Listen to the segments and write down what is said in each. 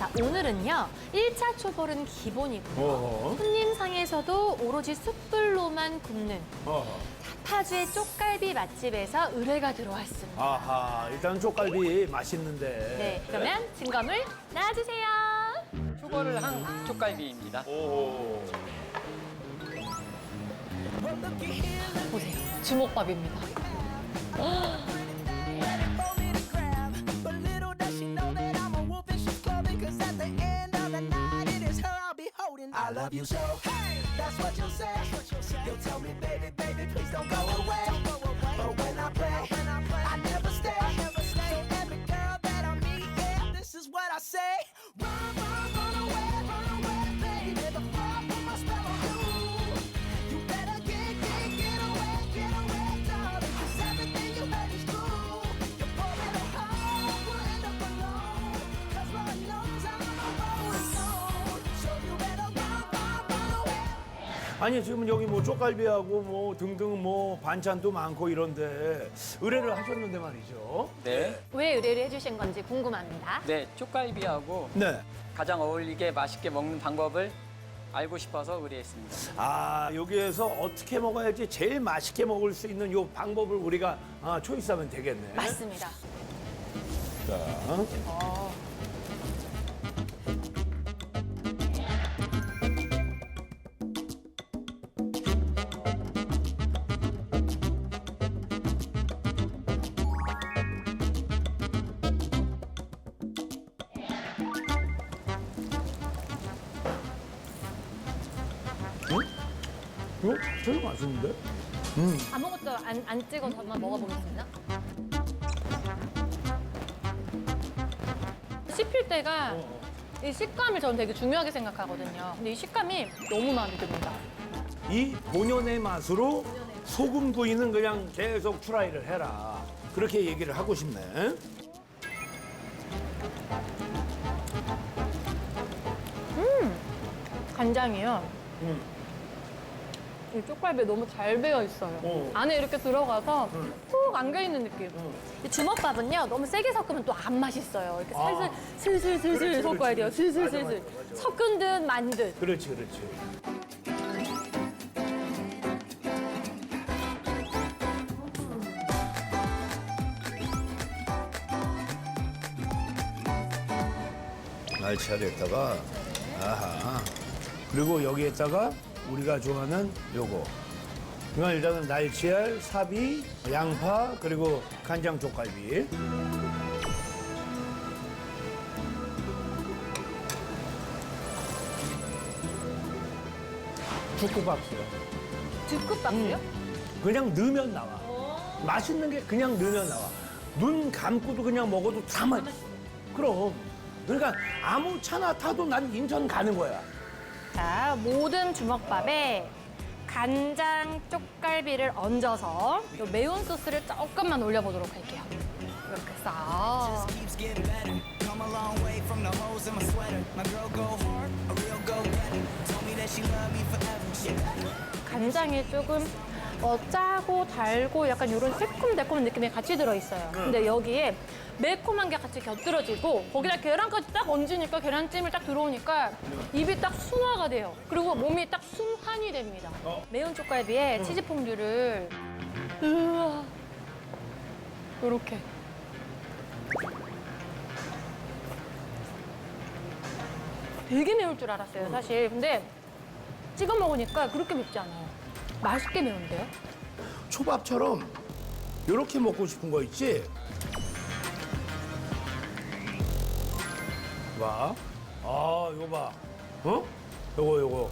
자, 오늘은요. 1차 초벌은 기본이고요. 어허. 손님상에서도 오로지 숯불로만 굽는 어허. 파주의 쪽갈비 맛집에서 의뢰가 들어왔습니다. 아하, 일단 쪽갈비 맛있는데. 네, 그러면 증거물 나와주세요. 초벌을 한 쪽갈비입니다. 오. 보세요. 주먹밥입니다. I love you so. Hey, that's what you'll say. You'll tell me, baby, baby, please don't go away. But when I play, I never stay. 아니, 지금 여기 뭐 쪽갈비하고 뭐 등등 뭐 반찬도 많고 이런데 의뢰를 하셨는데 말이죠. 네. 왜 의뢰를 해주신 건지 궁금합니다. 네, 쪽갈비하고 네. 가장 어울리게 맛있게 먹는 방법을 알고 싶어서 의뢰했습니다. 아, 여기에서 어떻게 먹어야지 제일 맛있게 먹을 수 있는 요 방법을 우리가 아, 초이스하면 되겠네. 맞습니다. 자. 이거 되게 맛있는데? 아무것도 안, 안 찍어서 한번 먹어보겠습니다. 씹힐 때가 이 식감을 저는 되게 중요하게 생각하거든요. 근데 이 식감이 너무 마음에 듭니다. 이 본연의 맛으로 소금 구이는 그냥 계속 트라이를 해라. 그렇게 얘기를 하고 싶네. 간장이요. 음. 이 쪽갈비 너무 잘 배어 있어요. 어. 안에 이렇게 들어가서 푹 안겨 있는 느낌. 이 주먹밥은요 너무 세게 섞으면 또 안 맛있어요. 이렇게 아. 슬슬 슬슬 슬슬 그렇지, 섞어야 돼요. 그렇지. 슬슬 맞아, 슬슬 맞아, 맞아. 섞은 듯 만 듯. 그렇지, 그렇지. 날치알에다가 아하 그리고 여기에다가 우리가 좋아하는 요거 이건 일단은 날치알, 사비, 양파 그리고 간장 쪽갈비 죽국밥이요 두껍밥이요? 그냥 넣으면 나와. 맛있는 게 그냥 넣으면 나와. 눈 감고도 그냥 먹어도 다 맛있어. 그럼. 그러니까 아무 차나 타도 난 인천 가는 거야. 자, 모든 주먹밥에 간장 쪽갈비를 얹어서 요 매운 소스를 조금만 올려보도록 할게요. 이렇게 싹. keeps getting better. Come a long way from the holes in my sweater. My girl go hard, a real go getter. Told me that she loved me forever. She 간장이 조금 어, 짜고 달고 약간 이런 새콤달콤한 느낌이 같이 들어있어요. 근데 여기에 매콤한 게 같이 곁들여지고 거기다 계란까지 딱 얹으니까 계란찜을 딱 들어오니까 입이 딱 순화가 돼요. 그리고 몸이 딱 순환이 됩니다. 어. 매운 쪽갈비에 치즈 퐁듀를 으아 요렇게 되게 매울 줄 알았어요, 사실. 근데 찍어 먹으니까 그렇게 맵지 않아요. 맛있게 매운데요? 초밥처럼 이렇게 먹고 싶은 거 있지? 봐. 아, 이거 봐. 어? 요거, 요거.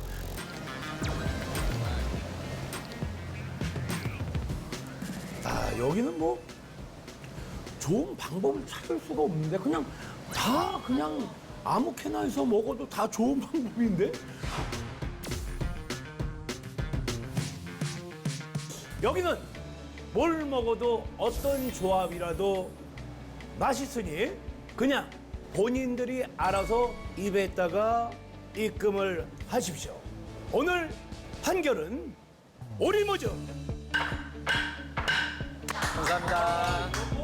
아, 여기는 뭐 좋은 방법을 찾을 수가 없는데 그냥 다 그냥 아무렇게나 해서 먹어도 다 좋은 방법인데? 여기는 뭘 먹어도 어떤 조합이라도 맛있으니 그냥 본인들이 알아서 입에다가 입금을 하십시오. 오늘 판결은 오리모죠. 감사합니다.